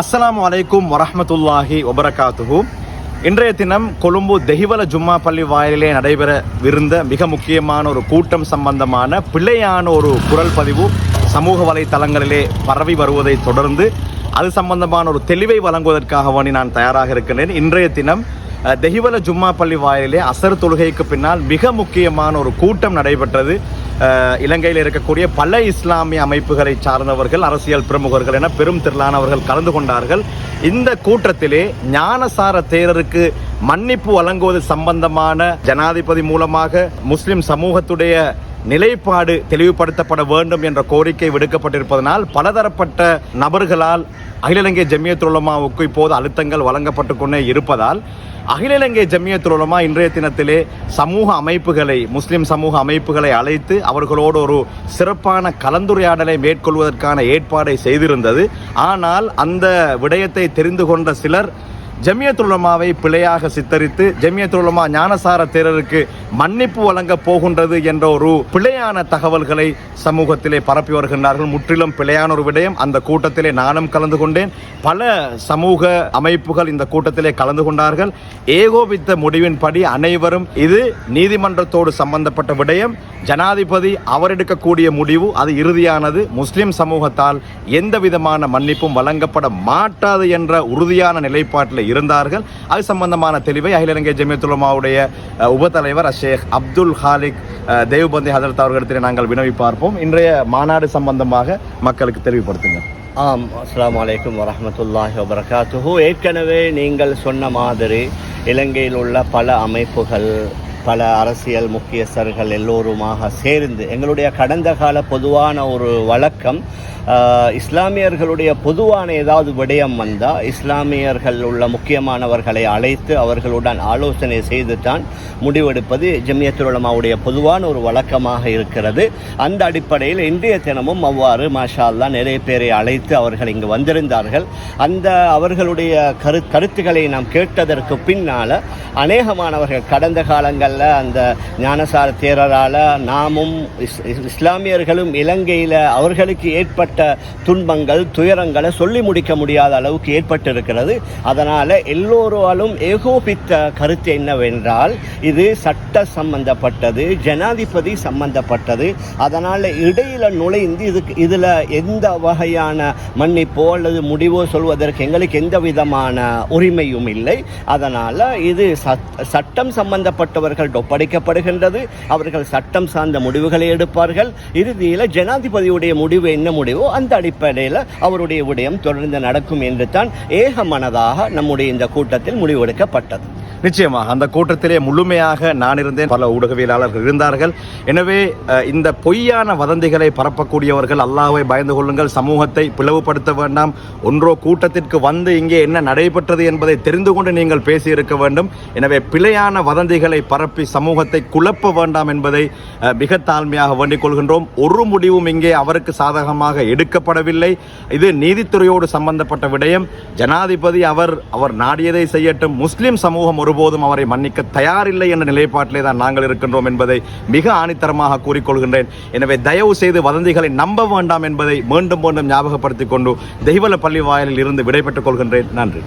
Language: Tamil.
அஸ்லாம் வலைக்கும் வரமத்துல்லாஹி வபரகாத்துஹு. இன்றைய தினம் கொழும்பு தெஹிவல ஜும்மா பள்ளி வாயிலே நடைபெறவிருந்த மிக முக்கியமான ஒரு கூட்டம் சம்பந்தமான பிழையான ஒரு குரல் பதிவு சமூக வலைத்தளங்களிலே பரவி வருவதை தொடர்ந்து அது சம்பந்தமான ஒரு தெளிவை வழங்குவதற்காக வேண்டி நான் தயாராக இருக்கின்றேன். இன்றைய தினம் தெஹிவல ஜும்மா பள்ளி வாயிலே அசர் தொழுகைக்கு பின்னால் மிக முக்கியமான ஒரு கூட்டம் நடைபெற்றது. இலங்கையில் இருக்கக்கூடிய பல இஸ்லாமிய அமைப்புகளை சார்ந்தவர்கள் அரசியல் பிரமுகர்கள் என பெரும் திரளானவர்கள் கலந்து கொண்டார்கள். இந்த கூட்டத்திலே ஞானசார தேரருக்கு மன்னிப்பு வழங்குவது சம்பந்தமான ஜனாதிபதி மூலமாக முஸ்லிம் சமூகத்துடைய நிலைப்பாடு தெளிவுபடுத்தப்பட வேண்டும் என்ற கோரிக்கை விடுக்கப்பட்டிருப்பதனால் பலதரப்பட்ட நபர்களால் அகில இலங்கை ஜமியத்துலமாவுக்கு இப்போது அழுத்தங்கள் வழங்கப்பட்டு கொண்டே இருப்பதால் அகில இலங்கை ஜமியத்துலமா இன்றைய தினத்திலே சமூக அமைப்புகளை முஸ்லிம் சமூக அமைப்புகளை அழைத்து அவர்களோடு ஒரு சிறப்பான கலந்துரையாடலை மேற்கொள்வதற்கான ஏற்பாடை செய்திருந்தது. ஆனால் அந்த விடயத்தை தெரிந்து கொண்ட சிலர் ஜமியத்துலமாவை பிழையாக சித்தரித்து ஜமியத்துலமா ஞானசார தேரருக்கு மன்னிப்பு வழங்க போகின்றது என்ற ஒரு பிழையான தகவல்களை சமூகத்திலே பரப்பி வருகின்றார்கள். முற்றிலும் பிழையான ஒரு விடயம். அந்த கூட்டத்திலே நானும் கலந்து கொண்டேன். பல சமூக அமைப்புகள் இந்த கூட்டத்திலே கலந்து கொண்டார்கள். ஏகோபித்த முடிவின்படி அனைவரும் இது நீதிமன்றத்தோடு சம்பந்தப்பட்ட விடயம். ஜனாதிபதி அவர் எடுக்கக்கூடிய முடிவு அது இறுதியானது. முஸ்லிம் சமூகத்தால் எந்த விதமான மன்னிப்பும் வழங்கப்பட மாட்டாது என்ற உறுதியான நிலைப்பாட்டில் இருந்தார்கள். அது சம்பந்தமான தெளிவை அகில இலங்கை ஜமியத்துலமாவுடைய உபத்தலைவர் உபதலைவர் ஷேக் அப்துல் ஹாலிக் தேவ்பந்தி ஹதரத் அவர்களிடத்தில் நாங்கள் வினவி பார்ப்போம். இன்றைய மாநாடு சம்பந்தமாக மக்களுக்கு தெளிவுபடுத்துங்க ஆம் அஸ்லாம் அலைக்கும் வரமத்துல்லாஹி வபரகாத்துஹு. ஏற்கனவே நீங்கள் சொன்ன மாதிரி இலங்கையில் உள்ள பல அமைப்புகள் பல அரசியல் முக்கியஸ்தர்கள் எல்லோருமாக சேர்ந்து எங்களுடைய கடந்த கால பொதுவான ஒரு வழக்கம் இஸ்லாமியர்களுடைய பொதுவான ஏதாவது விடயம் வந்தால் இஸ்லாமியர்கள் உள்ள முக்கியமானவர்களை அழைத்து அவர்களுடன் ஆலோசனை செய்து தான் முடிவெடுப்பது ஜமியத்துல் பொதுவான ஒரு வழக்கமாக இருக்கிறது. அந்த அடிப்படையில் இன்றைய தினமும் அவ்வாறு மாஷா நிறைய பேரை அழைத்து அவர்கள் இங்கு வந்திருந்தார்கள். அந்த அவர்களுடைய கரு கருத்துக்களை நாம் கேட்டதற்கு பின்னால் அநேகமானவர்கள் கடந்த காலங்கள் காலங்களில் அந்த ஞானசார தேரரால் நாமும் இஸ்- இஸ்லாமியர்களும் இலங்கையில் அவர்களுக்கு ஏற்பட்ட துன்பங்கள் துயரங்களை சொல்லி முடிக்க முடியாத அளவுக்கு ஏற்பட்டிருக்கிறது. அதனால் எல்லோராலும் ஏகோபித்த கருத்து என்னவென்றால் இது சட்ட சம்பந்தப்பட்டது ஜனாதிபதி சம்பந்தப்பட்டது. அதனால் இடையில் நுழைந்து இதுக்கு இதில் எந்த வகையான மன்னிப்போ அல்லது முடிவோ சொல்வதற்கு எங்களுக்கு எந்த விதமான உரிமையும் இல்லை. அதனால் இது சட்டம் சம்பந்தப்பட்டவர்கள் ஒப்படைக்கப்படுகின்றது. அவர்கள் சட்டம் சார்ந்த முடிவுகளை எடுப்பார்கள். இறுதியில் ஜனாதிபதியுடைய முடிவு என்ன முடிவோ அந்த அடிப்படையில் அவருடைய விடயம் தொடர்ந்து நடக்கும் என்று தான் ஏக மனதாக நம்முடைய இந்த கூட்டத்தில் முடிவெடுக்கப்பட்டது. நிச்சயமாக அந்த கூட்டத்திலே முழுமையாக நான் இருந்தேன். பல ஊடகவியலாளர்கள் இருந்தார்கள். எனவே இந்த பொய்யான வதந்திகளை பரப்பக்கூடியவர்கள் அல்லாவை பயந்து கொள்ளுங்கள். சமூகத்தை பிளவுபடுத்த வேண்டாம். ஒன்றோ கூட்டத்திற்கு வந்து இங்கே என்ன நடைபெற்றது என்பதை தெரிந்து கொண்டு நீங்கள் பேசியிருக்க வேண்டும். எனவே பிழையான வதந்திகளை பரப்பி சமூகத்தை குழப்ப வேண்டாம் என்பதை மிக தாழ்மையாக வேண்டிக் கொள்கின்றோம். ஒரு முடிவும் இங்கே அவருக்கு சாதகமாக எடுக்கப்படவில்லை. இது நீதித்துறையோடு சம்பந்தப்பட்ட விடயம். ஜனாதிபதி அவர் அவர் நாடியதை செய்யட்டும். முஸ்லிம் சமூகம் ஒரு ஒருபோதும் அவரை மன்னிக்க தயாரில்லை என்ற நிலைப்பாட்டிலே தான் நாங்கள் இருக்கின்றோம் என்பதை மிக ஆணித்தரமாக கூறிக்கொள்கின்றேன். எனவே தயவு செய்து வதந்திகளை நம்ப வேண்டாம் என்பதை மீண்டும் மீண்டும் ஞாபகப்படுத்திக் கொண்டு தெய்வல பள்ளி வாயிலில் இருந்து விடைபெற்றுக் கொள்கின்றேன். நன்றி.